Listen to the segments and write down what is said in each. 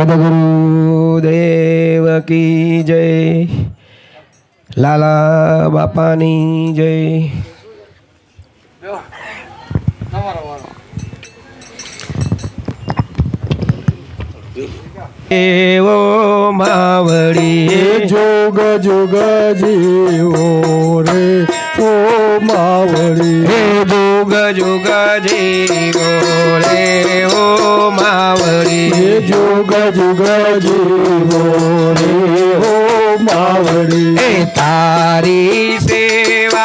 સદગુરુદેવ જય લાલા બાપાની જય એવો માવડી જોગ જોગ જીવો રે ઓ માવડી जुग जुग जीवो रे ओ मावरी जुग जुग जी रे ओ मावरी ए तारी सेवा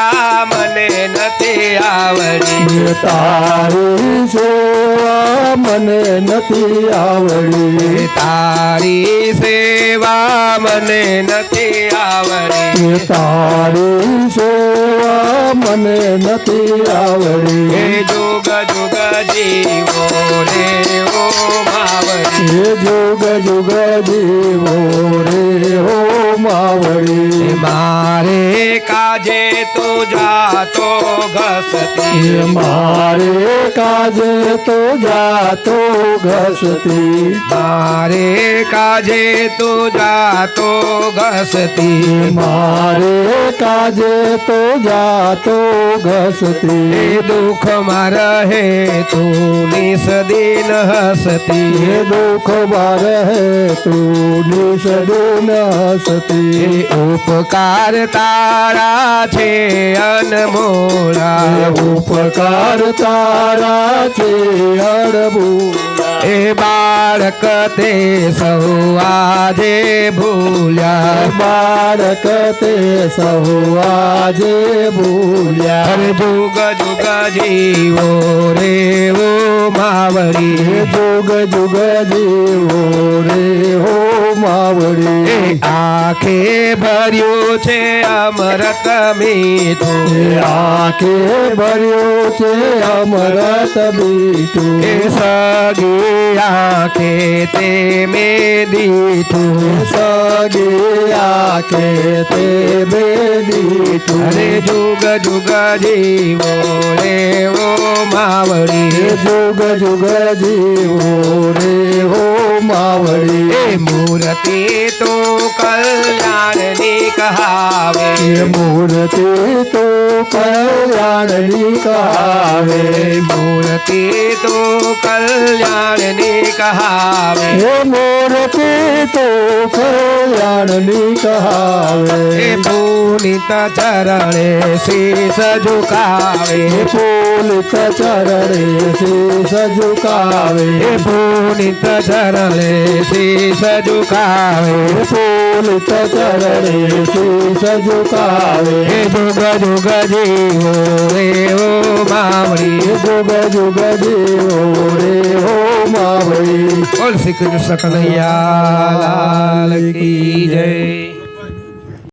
मने नथी आवड़ी तारी सेवा મને નથી આવડી तारी सेवा મને નથી આવડી तारी सेवा મને નતી આવડે હે જોગ જુગજી ઓરે હો માવડી હે જોગ જુગજી ઓરે હો માવડી મારે કાજે તો જાતો ઘસતી મારે કાજે તો જાતો ઘસતી તારે काजे तो तो घसती मारे काजे तो तो घसती दुख मार है तू निस दिन हसती दुख मार है तू निस दिन हसती उपकार तारा छे अनमोला उपकार तारा छे अनमोला એ બાળક તે સૌ આજે ભૂલ્યા બાળક તે સહુ આજે ભૂલ્યા અરે ભોગ જુગ જીવો રે ઓ માવડી ભોગ જુગ જીવો રે હો માવડી આખે ભર્યું છે અમરત મીઠું આખે ભર્યું છે અમરત મીઠું સગી આખે તે મેં દીઠું સગિયા કે તે બેદી અરે જુગ જુગ જીવો રેવો માવડી જુગ જુગ જીવો રેવો मावड़ी ए मूर्ति तो कल्याण नी कहावे मूर्ति तो कल्याण ने कहावे मूर्ति तो कल्याण नी कहावे मूर्ति तो कल्याण ने कहावे पुनित चरण से सजुकावे पुनित चरण से झुकावे पुनित चरण ચરણે શ્રી સજુકાવે પુલિત ચરણે શ્રી સજુકાવે જુગ જુગ જીવો રે હો માવળી જુગ જુગ જીવો રે હો માવળી ઓલ શ્રી કૃષ્ણ કનૈયા લાલ કી જય